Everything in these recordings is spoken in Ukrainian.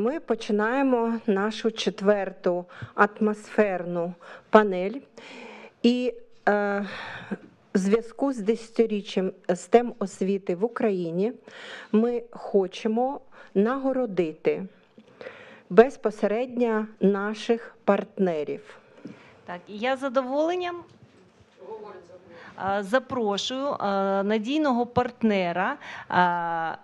Ми починаємо нашу четверту атмосферну панель. І е, в зв'язку з десятиріччям STEM освіти в Україні ми хочемо нагородити безпосередньо наших партнерів. Так, я з задоволенням а, запрошую а, надійного партнера а,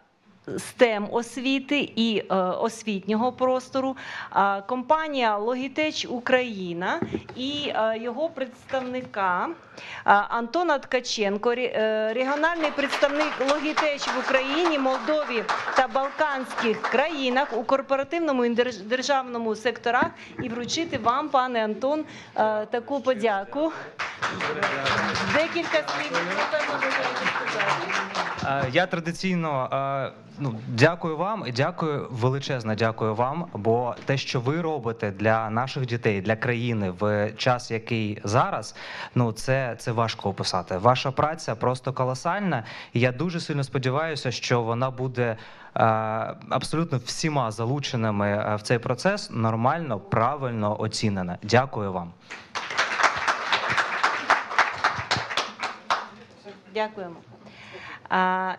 STEM освіти і е, освітнього простору, а, компанія Logitech Україна і е, його представника а, Антона Ткаченко, е, регіональний представник Logitech в Україні, Молдові та Балканських країнах у корпоративному і держ- державному секторах і вручити вам, пане Антон, е, таку подяку. Декілька слів. Е, Я традиційно е, ну, дякую вам і дякую величезно дякую вам. Бо те, що ви робите для наших дітей, для країни в час, який зараз, ну це, це важко описати. Ваша праця просто колосальна. І я дуже сильно сподіваюся, що вона буде. е, Абсолютно всіма залученими е, в цей процес нормально, правильно оцінена. Дякую вам. Дякуємо.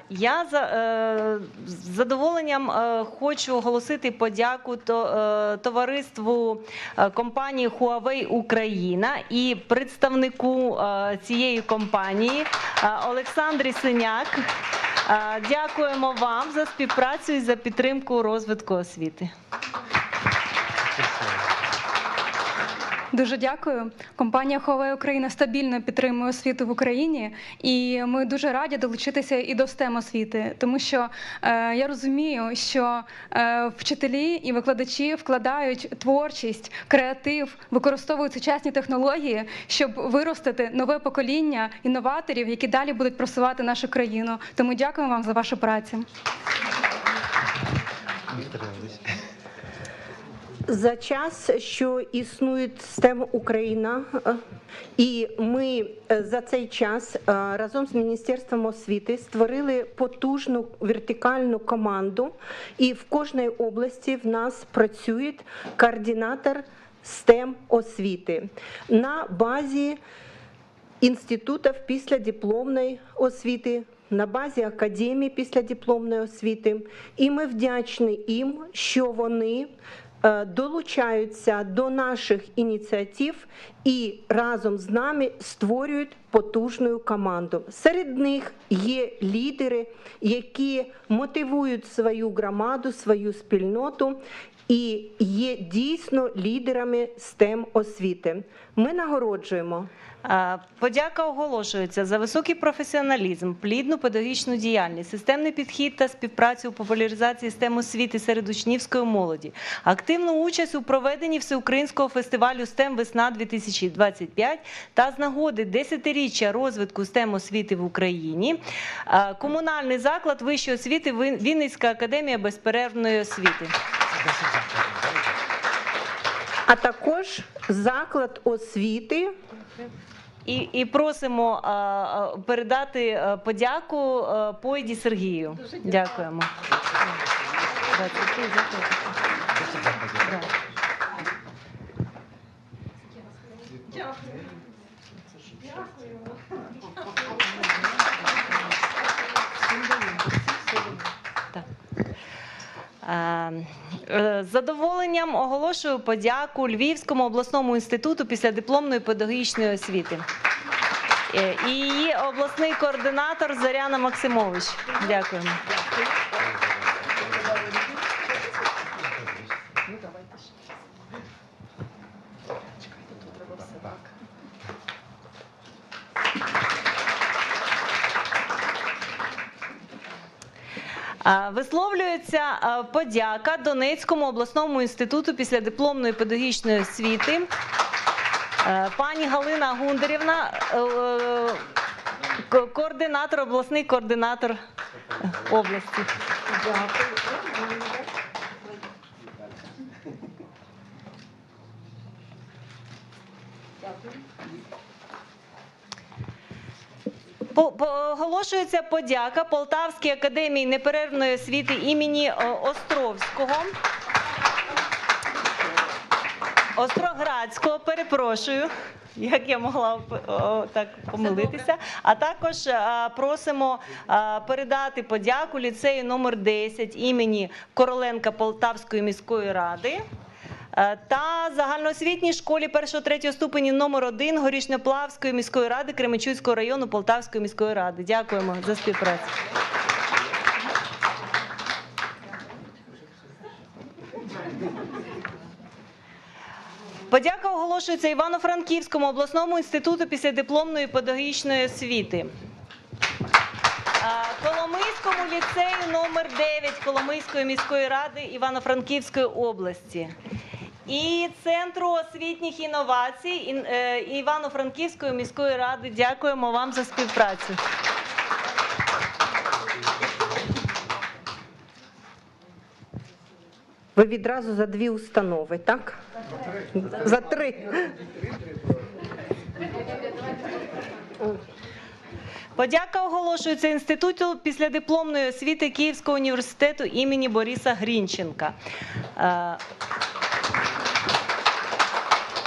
Я е, з задоволенням е, хочу оголосити подяку е, товариству компанії Huawei Україна і представнику цієї компанії Олександрі Синяк. Дякуємо вам за співпрацю і за підтримку розвитку освіти. Дуже дякую. Компанія Huawei Україна стабільно підтримує освіту в Україні, і ми дуже раді долучитися і до STEM освіти, тому що е, я розумію, що е, вчителі і викладачі вкладають творчість, креатив, використовують сучасні технології, щоб виростити нове покоління інноваторів, які далі будуть просувати нашу країну. Тому дякую вам за вашу працю. За час, що існує STEM Україна, е, і ми е, за цей час е, разом з Міністерством освіти створили потужну вертикальну команду, і в кожній області в нас працює координатор STEM освіти на базі інститутів післядипломної освіти, на базі академії післядипломної освіти. І ми вдячні їм, що вони долучаються до наших ініціатив і разом з нами створюють потужну команду. Серед них є лідери, які мотивують свою громаду, свою спільноту і є дійсно лідерами STEM освіти. Ми нагороджуємо. Подяка оголошується за високий професіоналізм, плідну педагогічну діяльність, системний підхід та співпрацю у популяризації STEM освіти серед учнівської молоді, активну участь у проведенні всеукраїнського фестивалю STEM Весна 2025 та з нагоди 10-річчя розвитку STEM освіти в Україні. Комунальний заклад вищої освіти Вінницька академія безперервної освіти. А також заклад освіти. І, і просимо а, а, передати а, подяку а, поїді Сергію. Дякуємо. Ти, дякую. Да. З задоволенням оголошую подяку Львівському обласному інституту після дипломної педагогічної освіти. Е, І її обласний координатор Зоряна Максимович. Дякуємо. Висловлюється подяка Донецькому обласному інституту після дипломної педагогічної освіти. Е, Пані Галина Гундарівна, е, е, ко- координатор, обласний координатор е, області. По- Оголошується подяка Полтавській академії неперервної освіти імені е, Островського. Остроградського, перепрошую. Як я могла так помилитися? А також е, просимо е, передати подяку ліцею номер 10 імені Короленка Полтавської міської ради. Е, Та загальноосвітній школі 1-3 ступені номер 1 Горішньоплавської міської ради Кременчуцького району Полтавської міської ради. Дякуємо за співпрацю. Подяка оголошується Івано-Франківському обласному інституту післядипломної педагогічної освіти. Коломийському ліцею номер 9 Коломийської міської ради Івано-Франківської області. І Центру освітніх інновацій е, Івано-Франківської міської ради. Дякуємо вам за співпрацю. Ви відразу за дві установи, так? За три. Подяка оголошується Інституту післядипломної освіти Київського університету імені Бориса Грінченка. Е,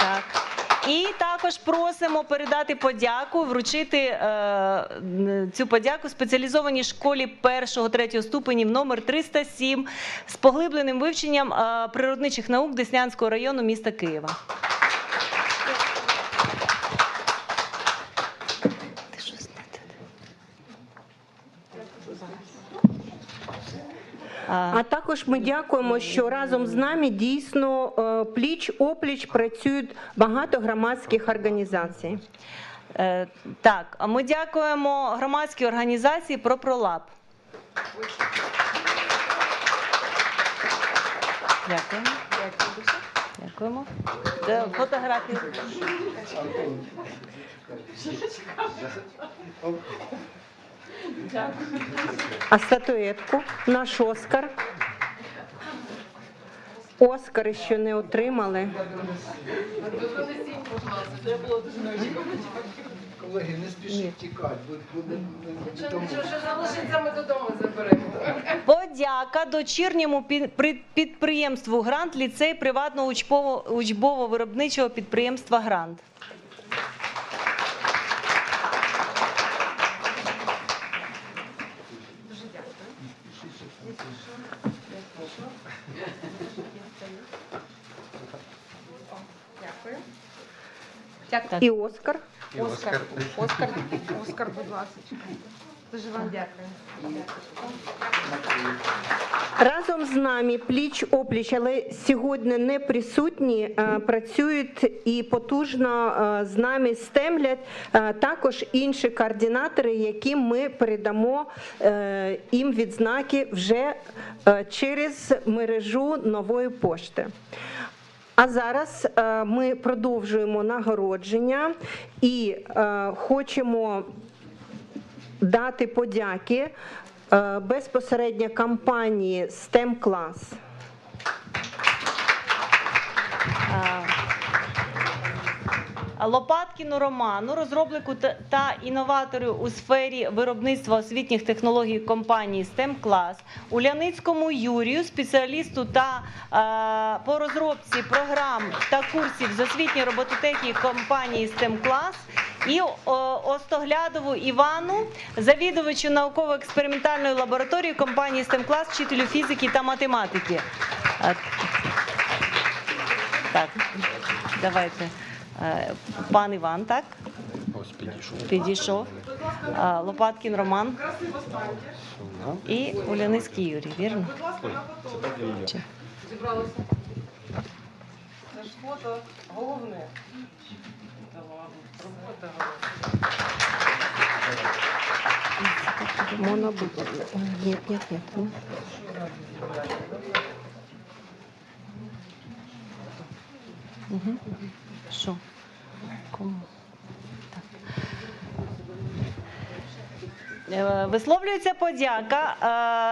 Так. І також просимо передати подяку, вручити е, цю подяку спеціалізованій школі першого-третього ступенів номер 307 з поглибленим вивченням е, природничих наук Деснянського району міста Києва. Ти щось не те. А, також ми дякуємо, що разом з нами дійсно пліч опліч працюють багато громадських організацій. Е, Так, а ми дякуємо громадській організації «Пропролаб». Дякуємо. Дякуємо. Де Фотографії. А статуетку наш Оскар. Оскари ще не отримали. Колеги, не спішіть тікати. Що залишиться, ми додому заберемо. Подяка дочірньому підприємству «Грант» ліцей приватного учбово-виробничого підприємства «Грант». І Оскар. Оскар, Оскар, Оскар, будь ласка. Дуже вам дякую. Разом з нами пліч опліч, але сьогодні не присутні, е, працюють і потужно е, з нами стемлять е, також інші координатори, яким ми передамо їм відзнаки вже через мережу нової пошти. А зараз е, ми продовжуємо нагородження і е, хочемо дати подяки е, безпосередньо компанії STEM Class. Лопаткіну Роману, розробнику та- інноватору у сфері виробництва освітніх технологій компанії STEM Class, Уляницькому Юрію, спеціалісту та е, по розробці програм та курсів з освітньої робототехніки компанії STEM Class і Остоглядову Івану, завідувачу науково-експериментальної лабораторії компанії STEM Class, вчителю фізики та математики. Е, так, давайте. Е, Пан Іван, так? Ось підійшов. Підійшов. Е, Лопаткін Роман. І Уляницький Юрій, вірно? Чи-. Це ж фото головне. Бути. Ні, ні, ні. Мгм. Що? Кому? Е, Висловлюється подяка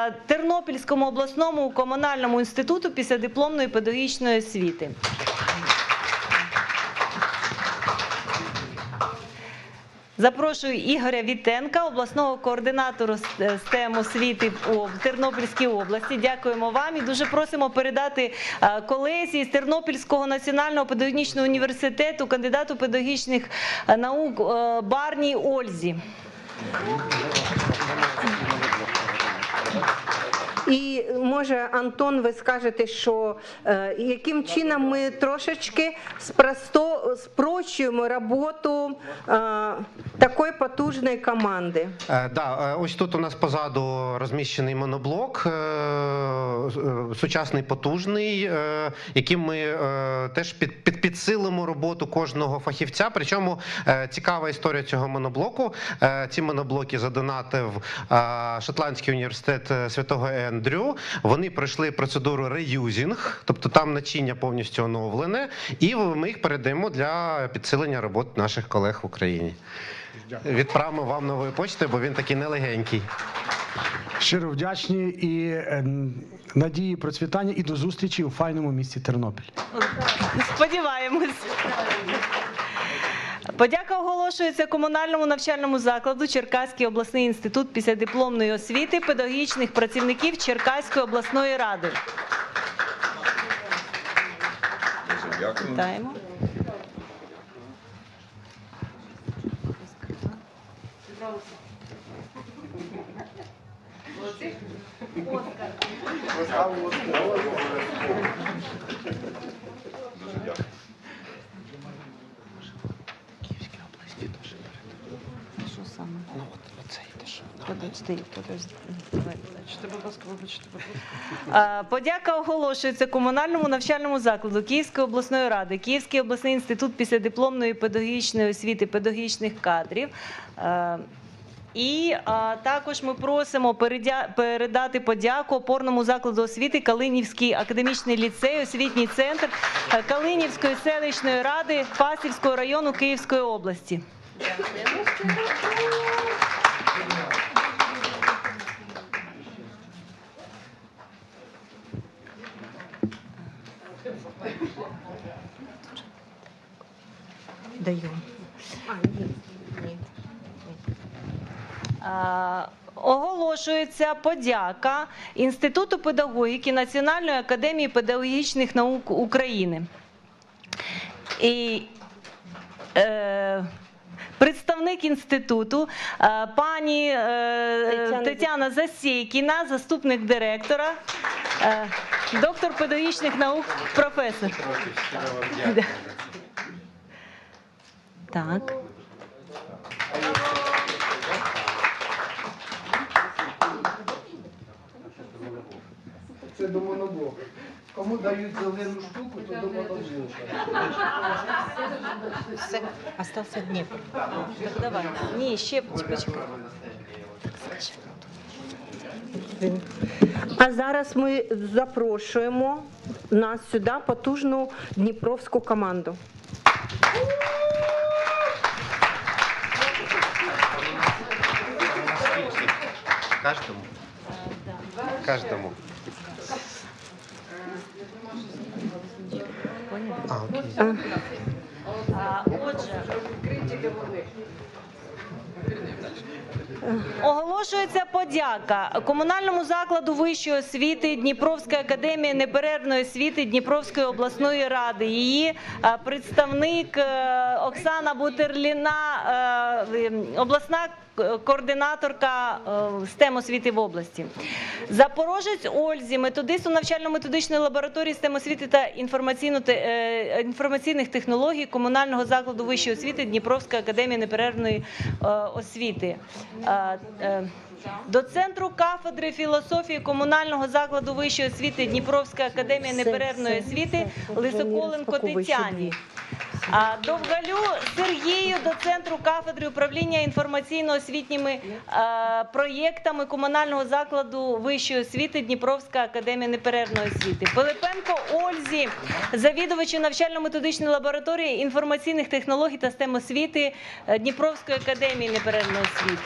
е, Тернопільському обласному комунальному інституту після дипломної педагогічної освіти. Запрошую Ігоря Вітенка, обласного координатору з тем освіти в Тернопільській області. Дякуємо вам і дуже просимо передати е, колезі з Тернопільського національного педагогічного університету, кандидату педагогічних е, наук е, Барній Ользі. І може, Антон, ви скажете, що е, яким чином ми трошечки спросто, спрощуємо роботу е, такої потужної команди. Е, Да, е, ось тут у нас позаду розміщений моноблок, е, е, сучасний потужний, е, яким ми е, теж під, під, підсилимо роботу кожного фахівця. Причому е, цікава історія цього моноблоку. Е, Ці моноблоки задонатив е, Шотландський університет е, святого Ендрю. Вони пройшли процедуру реюзінг, тобто там начиння повністю оновлене, і ми їх передаємо для підсилення роботи наших колег в Україні. Відправимо вам новою почтою, бо він такий нелегенький. Щиро вдячні і е, надії процвітання і до зустрічі у файному місті Тернопіль. Сподіваємось. Подяка оголошується комунальному навчальному закладу Черкаський обласний інститут післядипломної освіти педагогічних працівників Черкаської обласної ради. Вітаємо. Що саме? Ну, от оцей теж. Подожди, подожди. Давай. А, Подяка оголошується комунальному навчальному закладу Київської обласної ради, Київський обласний інститут післядипломної педагогічної освіти педагогічних кадрів. Е, І а, також ми просимо передя- передати подяку опорному закладу освіти Калинівський академічний ліцей, освітній центр е, Калинівської селищної ради Фастівського району Київської області. Даю. Оголошується подяка Інституту педагогіки Національної академії педагогічних наук України. І е, представник інституту е, пані е, Тетяна Тетяна Засєйкіна, заступник директора, е, доктор педагогічних наук, професор. Так. Це до моноблока. Кому дають зелену штуку, то до моноблока. Все, остався Дніпро. Так давай. Ні, ще почекай. А зараз ми запрошуємо нас сюди потужну дніпровську команду. Каждому? Каждому. А, окей. А, Отже, оголошується подяка комунальному закладу вищої освіти Дніпровська академія неперервної освіти Дніпровської обласної ради. Її е, представник е, Оксана Бутерліна, е, обласна координаторка е, STEM освіти в області. Запорожець Ользі, методист у навчально-методичної лабораторії STEM освіти та е, інформаційних технологій комунального закладу вищої освіти Дніпровська академія неперервної е, освіти. До центру кафедри філософії комунального закладу вищої освіти Дніпровська академія Все, неперервної освіти Лисоколенко Тетяні. Довгалю Сергію до центру кафедри управління інформаційно-освітніми проєктами комунального закладу вищої освіти Дніпровська академія неперервної освіти. Пилипенко Ользі, завідувачу навчально-методичної лабораторії інформаційних технологій та STEM освіти е, Дніпровської академії неперервної освіти.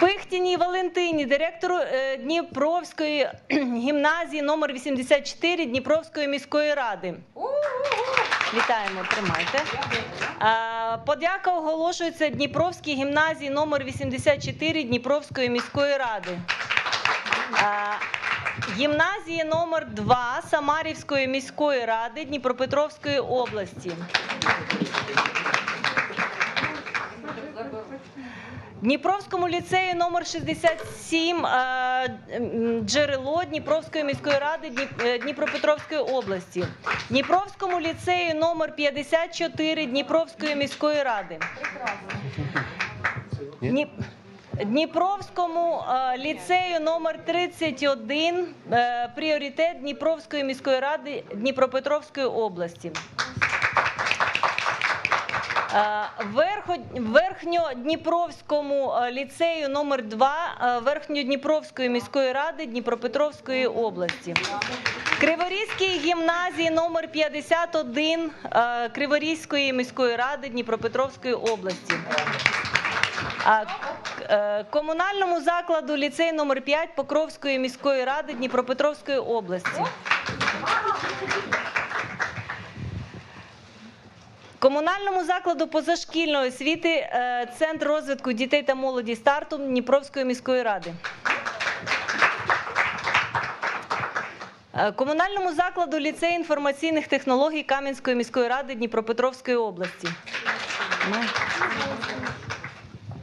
Пихтіній Валентині, директору е, Дніпровської гімназії номер 84 Дніпровської міської ради. Вітаємо, тримайте. Подяка оголошується Дніпровській гімназії номер 84 Дніпровської міської ради. Гімназії номер 2 Самарівської міської ради Дніпропетровської області. Дніпровському ліцею номер 67 е, джерело Дніпровської міської ради е, Дніпропетровської області. Дніпровському ліцею номер 54 Дніпровської міської ради. Дніп... Дніпровському е, ліцею номер 31 е, пріоритет Дніпровської міської ради Дніпропетровської області. Е, Верхньодніпровському е, ліцею номер 2 е, Верхньодніпровської міської ради Дніпропетровської області. Криворізькій гімназії номер 51 е, Криворізької міської ради Дніпропетровської області. Комунальному закладу ліцей номер 5 Покровської міської ради Дніпропетровської області. Комунальному закладу позашкільної освіти е, Центр розвитку дітей та молоді старту Дніпровської міської ради. Е, Комунальному закладу ліцей інформаційних технологій Кам'янської міської ради Дніпропетровської області.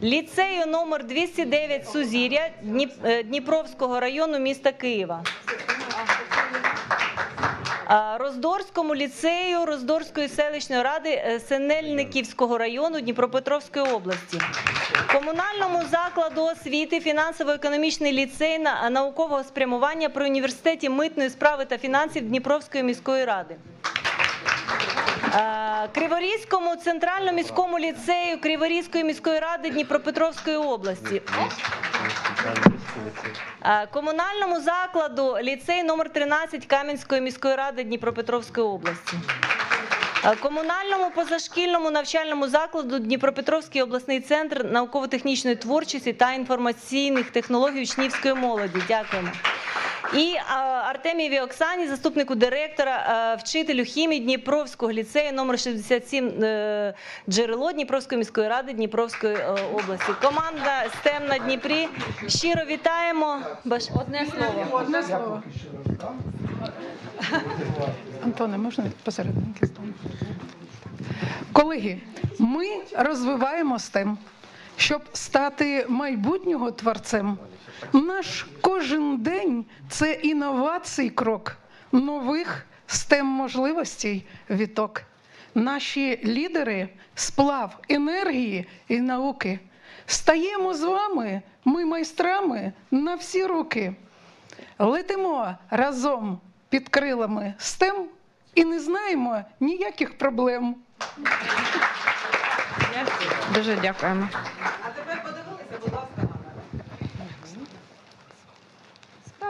Ліцею номер 209 Сузір'я е, Дніпровського району міста Києва. Роздорському ліцею Роздорської селищної ради е, Синельниківського району Дніпропетровської області. Комунальному закладу освіти фінансово-економічний ліцей наукового спрямування при університеті митної справи та фінансів Дніпровської міської ради. Е, Криворізькому центральному міському ліцею Криворізької міської ради Дніпропетровської області. Е, Комунальному закладу ліцей номер 13 Кам'янської міської ради Дніпропетровської області. Е, Комунальному позашкільному навчальному закладу Дніпропетровський обласний центр науково-технічної творчості та інформаційних технологій учнівської молоді. Дякуємо. І е, Артемієвій Оксані, заступнику директора, е, вчителю хімії Дніпровського ліцею номер 67 е, джерело Дніпровської міської ради Дніпровської області. Команда STEM на Дніпрі. Щиро вітаємо. Одне слово. Одне слово. Антоне, можна посерединки? Колеги, ми розвиваємо STEM, щоб стати майбутнього творцем. Наш кожен день це інновацій крок нових STEM можливостей віток. Наші лідери сплав енергії і науки. Стаємо з вами, ми майстрами на всі руки. Летимо разом під крилами STEM і не знаємо ніяких проблем. Дуже дякуємо.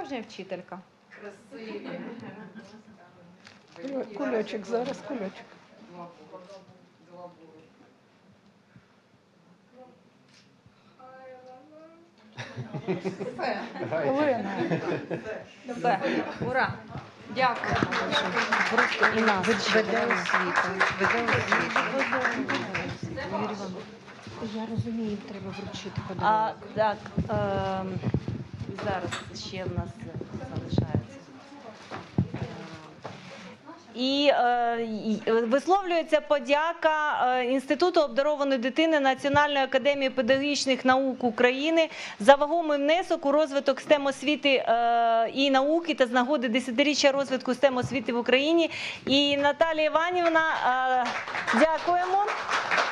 Справжня вчителька. Кульочок, зараз кульочок. Олена. Все. Ура. Дякую. Просто і нас. Веде освіта. Веде освіта. Я розумію, треба вручити А, так, ем, зараз ще в нас залишається. І е, висловлюється подяка е, Інституту обдарованої дитини Національної академії педагогічних наук України за вагомий внесок у розвиток STEM освіти е, і науки та з нагоди десятиріччя розвитку STEM освіти в Україні. І Наталія Іванівна, дякуємо.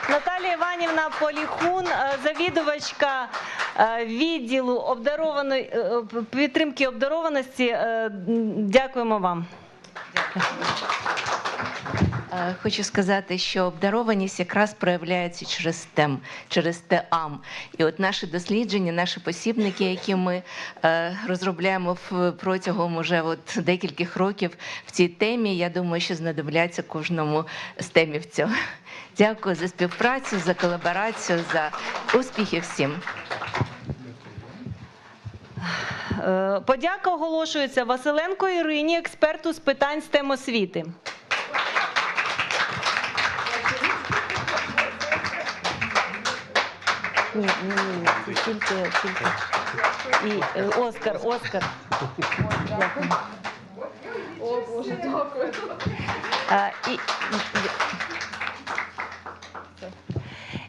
Наталія Іванівна Поліхун, е, завідувачка е, відділу обдарованої е, підтримки обдарованості. Дякуємо вам. Е, Хочу сказати, що обдарованість якраз проявляється через ТЕМ, через ТЕАМ. І от наші дослідження, наші посібники, які ми е, розробляємо протягом уже от декількох років в цій темі, я думаю, що знадобляться кожному стемівцю. Дякую за співпрацю, за колаборацію, за успіхи всім. Е, Подяка оголошується Василенко Ірині, експерту з питань STEM освіти. Ні, ні, ні, ні, тільки, тільки. І е, Оскар, Оскар. Дякую. О, Боже, дякую. А, і,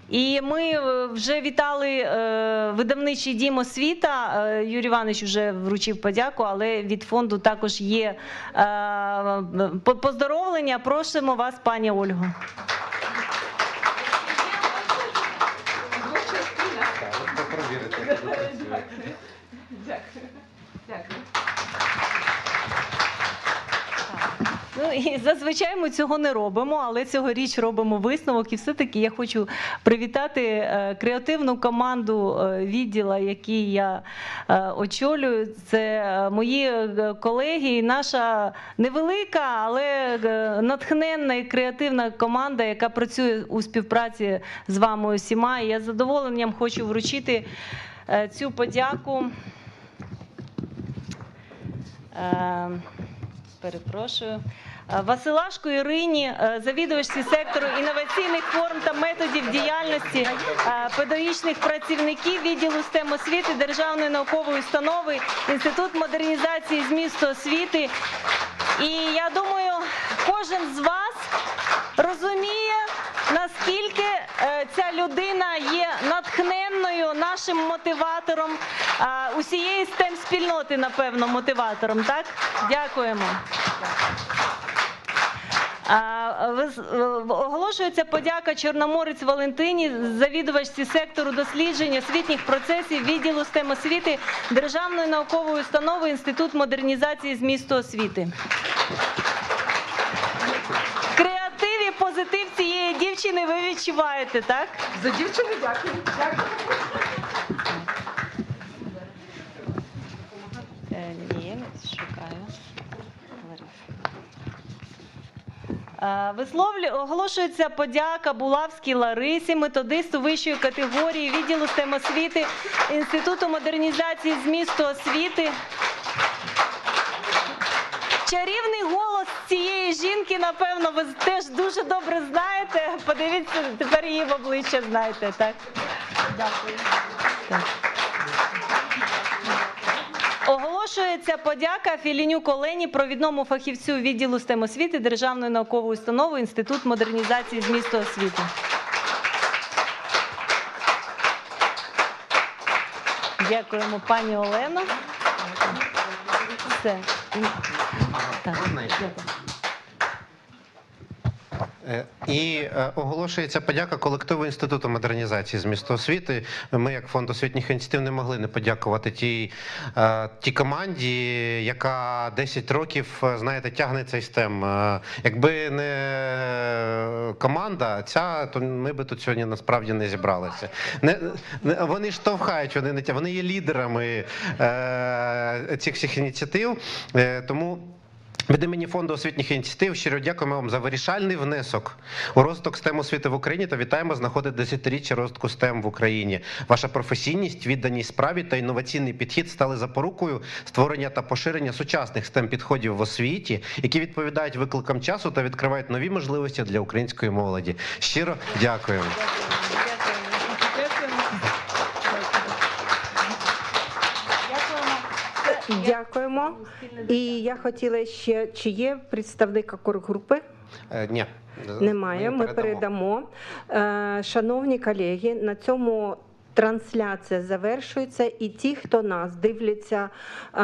і ми е, вже вітали е, видавничий дім освіта. Е, Юрій Іванович вже вручив подяку, але від фонду також є е, по- поздоровлення. Просимо вас, пані Ольго. перевірити, як ви працюєте. Дякую. Дякую. Ну і зазвичай ми цього не робимо, але цьогоріч робимо висновок. І все-таки я хочу привітати е, креативну команду е, відділа, який я е, очолюю. Це мої колеги, наша невелика, але натхненна і креативна команда, яка працює у співпраці з вами усіма. І я з задоволенням хочу вручити цю подяку. Перепрошую. Е, Василашко Ірині, е, завідувачці сектору інноваційних форм та методів діяльності е, педагогічних працівників відділу STEM освіти Державної наукової установи, Інститут модернізації змісту освіти. І я думаю, кожен з вас розуміє, наскільки ця людина є натхненною нашим мотиватором усієї STEM спільноти, напевно, мотиватором. Так, дякуємо. З- е, Оголошується подяка Чорноморець Валентині, завідувачці сектору досліджень освітніх процесів відділу STEM освіти Державної наукової установи Інститут модернізації змісту освіти. Креатив і позитив цієї дівчини ви відчуваєте, так? За дівчину дякую. Дякую. Е, Ні, шукаю. Е, Висловлю оголошується подяка Булавській Ларисі, методисту вищої категорії відділу STEM освіти Інституту модернізації змісту освіти. Чарівний голос цієї жінки, напевно, ви теж дуже добре знаєте. Подивіться, тепер її в обличчя знаєте, так? Дякую. Оголошується подяка Філінюк Олені, провідному фахівцю відділу СТЕМ-освіти Державної наукової установи Інститут модернізації змісту освіти. Дякуємо, пані Олено. Все. Так. Е, І е, оголошується подяка колективу інституту модернізації з міста освіти. Ми, як фонд освітніх ініціатив, не могли не подякувати тій, е, тій команді, яка 10 років, знаєте, тягне цей стем. Якби не команда, ця то ми би тут сьогодні насправді не зібралися. Не, не вони штовхають, вони не тя- вони є лідерами цих всіх ініціатив. Тому. Від імені фонду освітніх ініціатив щиро дякуємо вам за вирішальний внесок у розвиток STEM освіти в Україні та вітаємо знаходити десятиріччя розвитку STEM в Україні. Ваша професійність, відданість справі та інноваційний підхід стали запорукою створення та поширення сучасних STEM підходів в освіті, які відповідають викликам часу та відкривають нові можливості для української молоді. Щиро дякуємо. Дякуємо. І я хотіла ще, чи є представник коргрупи? Е, ні, Немає. Ми передамо. Е, Шановні колеги, на цьому. Трансляція завершується, і ті, хто нас дивляться е,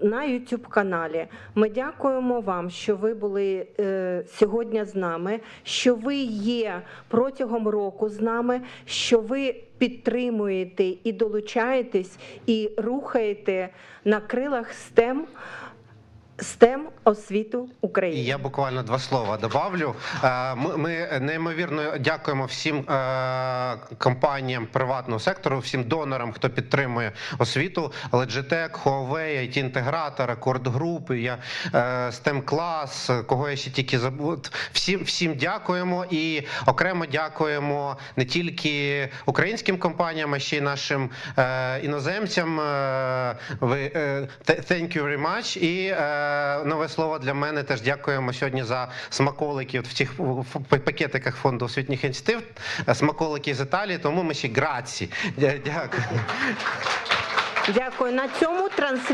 на youtube каналі. Ми дякуємо вам, що ви були сьогодні з нами, що ви є протягом року з нами, що ви підтримуєте і долучаєтесь, і рухаєте на крилах STEM, STEM освіту України. я буквально два слова добавлю. Е, Ми, неймовірно дякуємо всім е, компаніям приватного сектору, всім донорам, хто підтримує освіту. Logitech, Huawei, it інтегратор Акорд Груп, я е, STEM клас, кого я ще тільки забув. Всім всім дякуємо і окремо дякуємо не тільки українським компаніям, а ще й нашим іноземцям. Ви thank you very much. І нове слово для мене. Теж дякуємо сьогодні за смаколики от в цих пакетиках фонду освітніх ініціатив. Е, Смаколики з Італії, тому ми ще граці. Дякую. Дякую. На цьому.